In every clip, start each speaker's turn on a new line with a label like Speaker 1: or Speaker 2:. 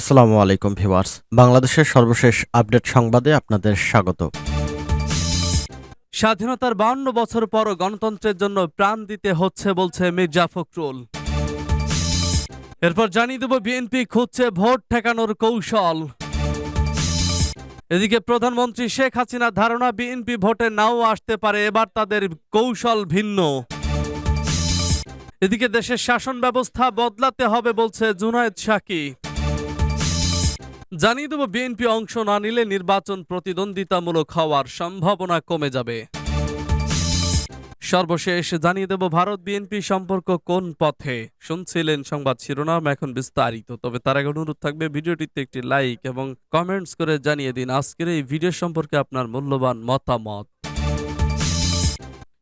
Speaker 1: আসসালামু আলাইকুম ভিওয়ার্স বাংলাদেশের সর্বশেষ আপডেট সংবাদে আপনাদের স্বাগত
Speaker 2: স্বাধীনতার বাউন্ন বছর পর গণতন্ত্রের জন্য প্রাণ দিতে হচ্ছে বলছে মির্জা ফখরুল এরপর জানিয়ে দেব বিএনপি খুঁজছে ভোট ঠেকানোর কৌশল এদিকে প্রধানমন্ত্রী শেখ হাসিনার ধারণা বিএনপি ভোটে নাও আসতে পারে এবার তাদের কৌশল ভিন্ন এদিকে দেশের শাসন ব্যবস্থা বদলাতে হবে বলছে জুনায়েদ শাকিব জানিয়ে দেব বিএনপি অংশ না নিলে নির্বাচন প্রতিদ্বন্দ্বিতামূলক হওয়ার সম্ভাবনা কমে যাবে সর্বশেষ জানিয়ে দেব ভারত বিএনপি সম্পর্ক কোন পথে শুনছিলেন সংবাদ শিরোনাম এখন বিস্তারিত তবে তার আগে অনুরোধ থাকবে ভিডিওটিতে একটি লাইক এবং কমেন্টস করে জানিয়ে দিন আজকের এই ভিডিও সম্পর্কে আপনার মূল্যবান মতামত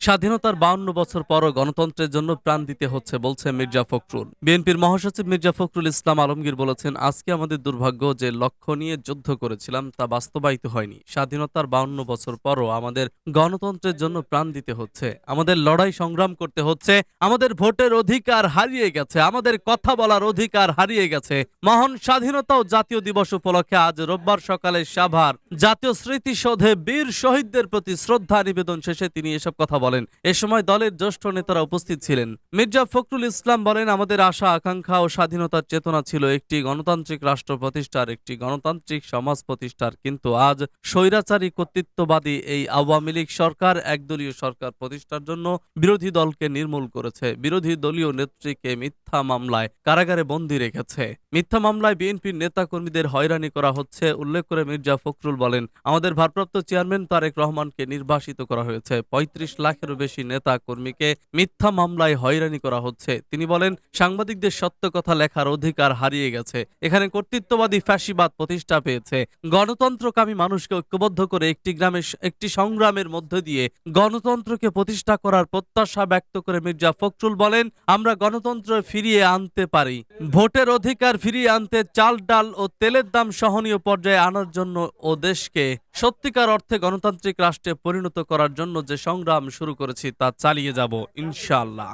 Speaker 2: স্বাধীনতার বাউন্ন বছর পরও গণতন্ত্রের জন্য প্রাণ দিতে হচ্ছে বলছে মির্জা ফখরুল বিএনপির মহাসচিব মির্জা ফখরুল ইসলাম আলমগীর বলেছেন আজকে আমাদের দুর্ভাগ্য যে লক্ষ্য নিয়ে যুদ্ধ করেছিলাম তা বাস্তবায়িত হয়নি স্বাধীনতার বাউন্ন বছর পরও আমাদের গণতন্ত্রের জন্য প্রাণ দিতে হচ্ছে আমাদের লড়াই সংগ্রাম করতে হচ্ছে আমাদের ভোটের অধিকার হারিয়ে গেছে আমাদের কথা বলার অধিকার হারিয়ে গেছে মহান স্বাধীনতা ও জাতীয় দিবস উপলক্ষে আজ রোববার সকালে সাভার জাতীয় স্মৃতিসৌধে বীর শহীদদের প্রতি শ্রদ্ধা নিবেদন শেষে তিনি এসব কথা বলেন করেন এ সময় দলের জ্যেষ্ঠ নেতারা উপস্থিত ছিলেন মির্জা ফখরুল ইসলাম বলেন আমাদের আশা আকাঙ্ক্ষা ও স্বাধীনতার চেতনা ছিল একটি গণতান্ত্রিক রাষ্ট্র প্রতিষ্ঠার একটি গণতান্ত্রিক সমাজ প্রতিষ্ঠার কিন্তু আজ স্বৈরাচারী কর্তৃত্ববাদী এই আওয়ামী লীগ সরকার একদলীয় সরকার প্রতিষ্ঠার জন্য বিরোধী দলকে নির্মূল করেছে বিরোধী দলীয় নেত্রীকে মিথ্যা মামলায় কারাগারে বন্দী রেখেছে মিথ্যা মামলায় বিএনপির নেতাকর্মীদের হয়রানি করা হচ্ছে উল্লেখ করে মির্জা ফখরুল বলেন আমাদের ভারপ্রাপ্ত চেয়ারম্যান তারেক রহমানকে নির্বাসিত করা হয়েছে পঁয়ত্রিশ লাখের শতাংশের বেশি নেতা কর্মীকে মিথ্যা মামলায় হয়রানি করা হচ্ছে তিনি বলেন সাংবাদিকদের সত্য কথা লেখার অধিকার হারিয়ে গেছে এখানে কর্তৃত্ববাদী ফ্যাসিবাদ প্রতিষ্ঠা পেয়েছে গণতন্ত্রকামী মানুষকে ঐক্যবদ্ধ করে একটি গ্রামের একটি সংগ্রামের মধ্যে দিয়ে গণতন্ত্রকে প্রতিষ্ঠা করার প্রত্যাশা ব্যক্ত করে মির্জা ফখরুল বলেন আমরা গণতন্ত্র ফিরিয়ে আনতে পারি ভোটের অধিকার ফিরিয়ে আনতে চাল ডাল ও তেলের দাম সহনীয় পর্যায়ে আনার জন্য ও দেশকে সত্যিকার অর্থে গণতান্ত্রিক রাষ্ট্রে পরিণত করার জন্য যে সংগ্রাম শুরু শুরু করেছি তা চালিয়ে যাব ইনশাল্লাহ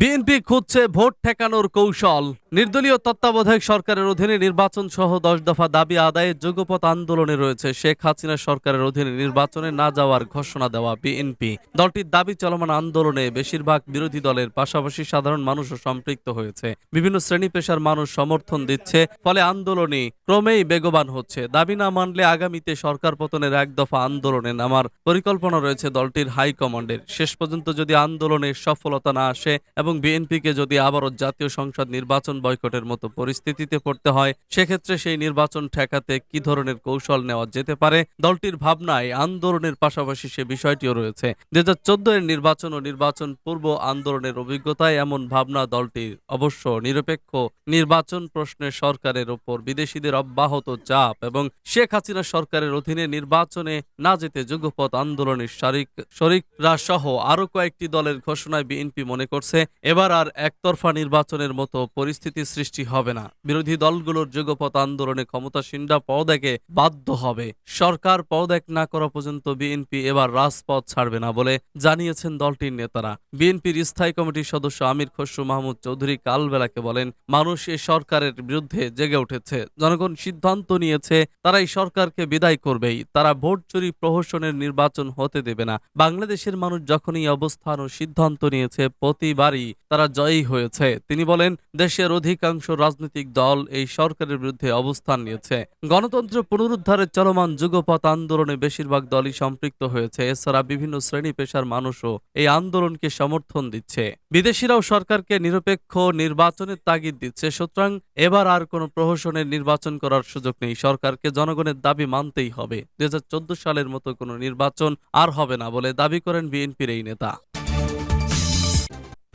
Speaker 2: বিএনপি খুঁজছে ভোট ঠেকানোর কৌশল নির্দলীয় তত্ত্বাবধায়ক সরকারের অধীনে নির্বাচন সহ দশ দফা দাবি আদায়ের যোগ্যপথ আন্দোলনে রয়েছে শেখ হাসিনা সরকারের অধীনে নির্বাচনে না যাওয়ার ঘোষণা দেওয়া বিএনপি দলটির দাবি চলমান আন্দোলনে বেশিরভাগ বিরোধী দলের পাশাপাশি সাধারণ মানুষও সম্পৃক্ত হয়েছে বিভিন্ন শ্রেণী পেশার মানুষ সমর্থন দিচ্ছে ফলে আন্দোলনে ক্রমেই বেগবান হচ্ছে দাবি না মানলে আগামীতে সরকার পতনের এক দফা আন্দোলনে নামার পরিকল্পনা রয়েছে দলটির হাইকমান্ডের শেষ পর্যন্ত যদি আন্দোলনে সফলতা না আসে এবং বিএনপিকে যদি আবারও জাতীয় সংসদ নির্বাচন বয়কটের মতো পরিস্থিতিতে পড়তে হয় সেক্ষেত্রে সেই নির্বাচন ঠেকাতে কি ধরনের কৌশল নেওয়া যেতে পারে দলটির ভাবনায় আন্দোলনের পাশাপাশি সে বিষয়টিও রয়েছে দু হাজার চোদ্দ এর নির্বাচন ও নির্বাচন পূর্ব আন্দোলনের অভিজ্ঞতায় এমন ভাবনা দলটির অবশ্য নিরপেক্ষ নির্বাচন প্রশ্নে সরকারের ওপর বিদেশিদের অব্যাহত চাপ এবং শেখ হাসিনা সরকারের অধীনে নির্বাচনে না যেতে যুগপথ আন্দোলনের শারিক শরিকরা সহ আরও কয়েকটি দলের ঘোষণায় বিএনপি মনে করছে এবার আর একতরফা নির্বাচনের মতো পরিস্থিতি সৃষ্টি হবে না বিরোধী দলগুলোর যুগপথ আন্দোলনে ক্ষমতাসীনরা পদেকে বাধ্য হবে সরকার পদেক না করা পর্যন্ত বিএনপি এবার রাজপথ ছাড়বে না বলে জানিয়েছেন দলটির নেতারা বিএনপির স্থায়ী কমিটির সদস্য আমির খসরু মাহমুদ চৌধুরী কালবেলাকে বলেন মানুষ এ সরকারের বিরুদ্ধে জেগে উঠেছে জনগণ সিদ্ধান্ত নিয়েছে তারা এই সরকারকে বিদায় করবেই তারা ভোট চুরি প্রহসনের নির্বাচন হতে দেবে না বাংলাদেশের মানুষ যখনই অবস্থান ও সিদ্ধান্ত নিয়েছে প্রতিবারই জয়ী তারা জয়ী হয়েছে তিনি বলেন দেশের অধিকাংশ রাজনৈতিক দল এই সরকারের বিরুদ্ধে অবস্থান নিয়েছে গণতন্ত্র পুনরুদ্ধারের চলমান যুগপথ আন্দোলনে বেশিরভাগ দলই সম্পৃক্ত হয়েছে এছাড়া বিভিন্ন শ্রেণী পেশার মানুষও এই আন্দোলনকে সমর্থন দিচ্ছে বিদেশিরাও সরকারকে নিরপেক্ষ নির্বাচনের তাগিদ দিচ্ছে সুতরাং এবার আর কোনো প্রহসনের নির্বাচন করার সুযোগ নেই সরকারকে জনগণের দাবি মানতেই হবে দু সালের মতো কোনো নির্বাচন আর হবে না বলে দাবি করেন বিএনপির এই নেতা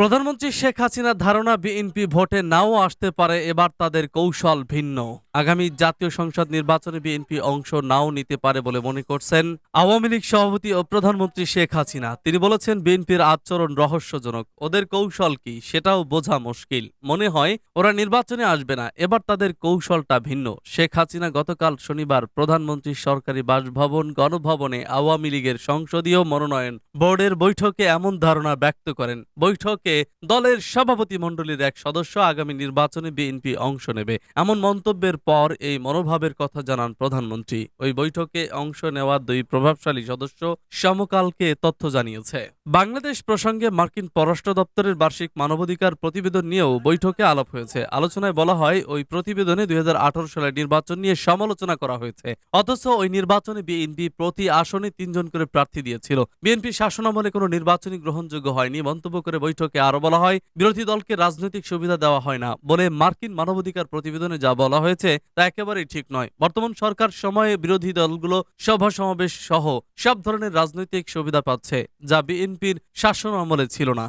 Speaker 2: প্রধানমন্ত্রী শেখ হাসিনার ধারণা বিএনপি ভোটে নাও আসতে পারে এবার তাদের কৌশল ভিন্ন আগামী জাতীয় সংসদ নির্বাচনে বিএনপি অংশ নাও নিতে পারে বলে মনে করছেন আওয়ামী লীগ সভাপতি ও প্রধানমন্ত্রী শেখ হাসিনা তিনি বলেছেন বিএনপির আচরণ রহস্যজনক ওদের কৌশল কি সেটাও বোঝা মুশকিল মনে হয় ওরা নির্বাচনে আসবে না এবার তাদের কৌশলটা ভিন্ন শেখ হাসিনা গতকাল শনিবার প্রধানমন্ত্রীর সরকারি বাসভবন গণভবনে আওয়ামী লীগের সংসদীয় মনোনয়ন বোর্ডের বৈঠকে এমন ধারণা ব্যক্ত করেন বৈঠক থেকে দলের সভাপতি মণ্ডলীর এক সদস্য আগামী নির্বাচনে বিএনপি অংশ নেবে এমন মন্তব্যের পর এই মনোভাবের কথা জানান প্রধানমন্ত্রী ওই বৈঠকে অংশ নেওয়া দুই প্রভাবশালী সদস্য সমকালকে তথ্য জানিয়েছে বাংলাদেশ প্রসঙ্গে মার্কিন পররাষ্ট্র দপ্তরের বার্ষিক মানবাধিকার প্রতিবেদন নিয়েও বৈঠকে আলাপ হয়েছে আলোচনায় বলা হয় ওই প্রতিবেদনে দুই হাজার সালের নির্বাচন নিয়ে সমালোচনা করা হয়েছে অথচ ওই নির্বাচনে বিএনপি প্রতি আসনে তিনজন করে প্রার্থী দিয়েছিল বিএনপি শাসনামলে কোনো নির্বাচনী গ্রহণযোগ্য হয়নি মন্তব্য করে বৈঠকে তাকে আরও বলা হয় বিরোধী দলকে রাজনৈতিক সুবিধা দেওয়া হয় না বলে মার্কিন মানবাধিকার প্রতিবেদনে যা বলা হয়েছে তা একেবারেই ঠিক নয় বর্তমান সরকার সময়ে বিরোধী দলগুলো সভা সমাবেশ সহ সব ধরনের রাজনৈতিক সুবিধা পাচ্ছে যা বিএনপির শাসন আমলে ছিল না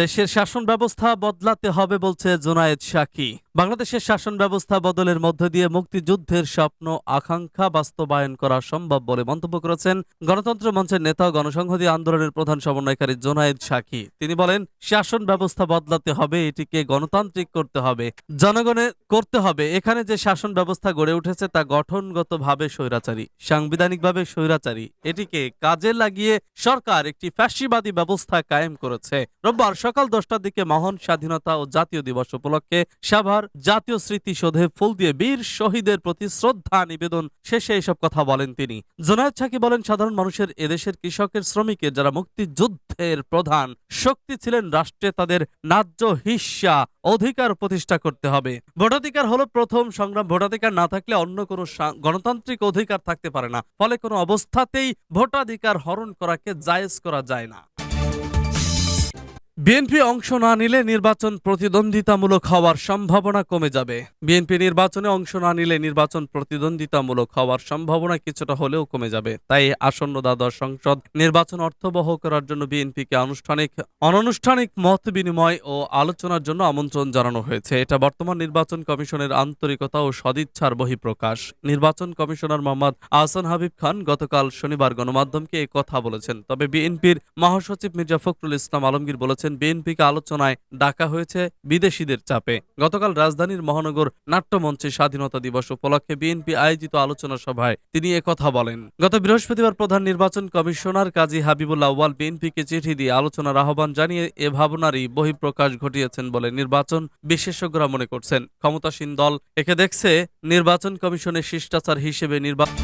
Speaker 2: দেশের শাসন ব্যবস্থা বদলাতে হবে বলছে জোনায়েদ সাকি বাংলাদেশের শাসন ব্যবস্থা বদলের মধ্য দিয়ে মুক্তিযুদ্ধের স্বপ্ন আকাঙ্ক্ষা বাস্তবায়ন করা সম্ভব বলে মন্তব্য করেছেন গণতন্ত্র মঞ্চের নেতা গণসংহতি আন্দোলনের প্রধান সমন্বয়কারী জোনায়েদ সাকি তিনি বলেন শাসন ব্যবস্থা বদলাতে হবে এটিকে গণতান্ত্রিক করতে হবে জনগণের করতে হবে এখানে যে শাসন ব্যবস্থা গড়ে উঠেছে তা গঠনগতভাবে স্বৈরাচারী সাংবিধানিকভাবে স্বৈরাচারী এটিকে কাজে লাগিয়ে সরকার একটি ফ্যাসিবাদী ব্যবস্থা কায়েম করেছে রোববার সকাল দশটার দিকে মহান স্বাধীনতা ও জাতীয় দিবস উপলক্ষে সাভার জাতীয় স্মৃতিসৌধে ফুল দিয়ে বীর শহীদের প্রতি শ্রদ্ধা নিবেদন শেষে এসব কথা বলেন তিনি জোনায়দ সাকি বলেন সাধারণ মানুষের এদেশের কৃষকের শ্রমিকের যারা মুক্তিযুদ্ধের প্রধান শক্তি ছিলেন রাষ্ট্রে তাদের ন্যায্য হিস্যা অধিকার প্রতিষ্ঠা করতে হবে ভোটাধিকার হলো প্রথম সংগ্রাম ভোটাধিকার না থাকলে অন্য কোনো গণতান্ত্রিক অধিকার থাকতে পারে না ফলে কোনো অবস্থাতেই ভোটাধিকার হরণ করাকে জায়েজ করা যায় না বিএনপি অংশ না নিলে নির্বাচন প্রতিদ্বন্দ্বিতামূলক হওয়ার সম্ভাবনা কমে যাবে বিএনপি নির্বাচনে অংশ না নিলে নির্বাচন প্রতিদ্বন্দ্বিতামূলক হওয়ার সম্ভাবনা কিছুটা হলেও কমে যাবে তাই আসন্ন দ্বাদশ সংসদ নির্বাচন অর্থবহ করার জন্য বিএনপিকে আনুষ্ঠানিক অনানুষ্ঠানিক মত বিনিময় ও আলোচনার জন্য আমন্ত্রণ জানানো হয়েছে এটা বর্তমান নির্বাচন কমিশনের আন্তরিকতা ও সদিচ্ছার বহিঃপ্রকাশ নির্বাচন কমিশনার মোহাম্মদ আহসান হাবিব খান গতকাল শনিবার গণমাধ্যমকে কথা বলেছেন তবে বিএনপির মহাসচিব মির্জা ফখরুল ইসলাম আলমগীর বলেছেন বিএনপিকে আলোচনায় ডাকা হয়েছে বিদেশিদের চাপে গতকাল রাজধানীর মহানগর নাট্যমঞ্চে স্বাধীনতা দিবস উপলক্ষে বিএনপি আয়োজিত আলোচনা সভায় তিনি কথা বলেন গত বৃহস্পতিবার প্রধান নির্বাচন কমিশনার কাজী হাবিবুল্লাহ ওয়াল বিএনপিকে চিঠি দিয়ে আলোচনার আহ্বান জানিয়ে এ ভাবনারই বহিঃপ্রকাশ ঘটিয়েছেন বলে নির্বাচন বিশেষজ্ঞরা মনে করছেন ক্ষমতাসীন দল একে দেখছে নির্বাচন কমিশনের শিষ্টাচার হিসেবে নির্বাচন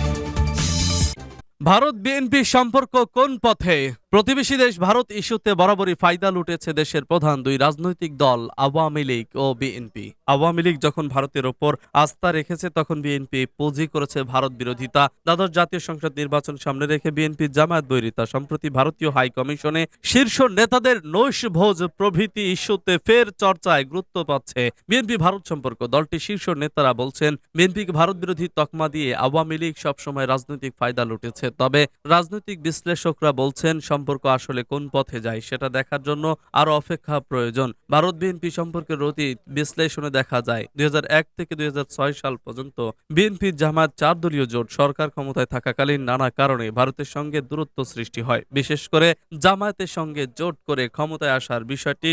Speaker 2: ভারত বিএনপি সম্পর্ক কোন পথে প্রতিবেশী দেশ ভারত ইস্যুতে বরাবরই ফায়দা লুটেছে দেশের প্রধান দুই রাজনৈতিক দল আওয়ামী লীগ ও বিএনপি আওয়ামী লীগ যখন ভারতের ওপর আস্থা রেখেছে তখন বিএনপি পুঁজি করেছে ভারত বিরোধিতা দ্বাদশ জাতীয় সংসদ নির্বাচন সামনে রেখে বিএনপি জামায়াত বৈরিতা সম্প্রতি ভারতীয় হাই কমিশনে শীর্ষ নেতাদের নৈশ ভোজ প্রভৃতি ইস্যুতে ফের চর্চায় গুরুত্ব পাচ্ছে বিএনপি ভারত সম্পর্ক দলটি শীর্ষ নেতারা বলছেন বিএনপিকে ভারত বিরোধী তকমা দিয়ে আওয়ামী লীগ সবসময় রাজনৈতিক ফায়দা লুটেছে তবে রাজনৈতিক বিশ্লেষকরা বলছেন সম্পর্ক আসলে কোন পথে যায় সেটা দেখার জন্য আরও অপেক্ষা প্রয়োজন ভারত বিএনপি সম্পর্কের অতি বিশ্লেষণে দেখা যায় দুই থেকে দুই সাল পর্যন্ত বিএনপি জামাত চার দলীয় জোট সরকার ক্ষমতায় থাকাকালীন নানা কারণে ভারতের সঙ্গে দূরত্ব সৃষ্টি হয় বিশেষ করে জামায়াতের সঙ্গে জোট করে ক্ষমতায় আসার বিষয়টি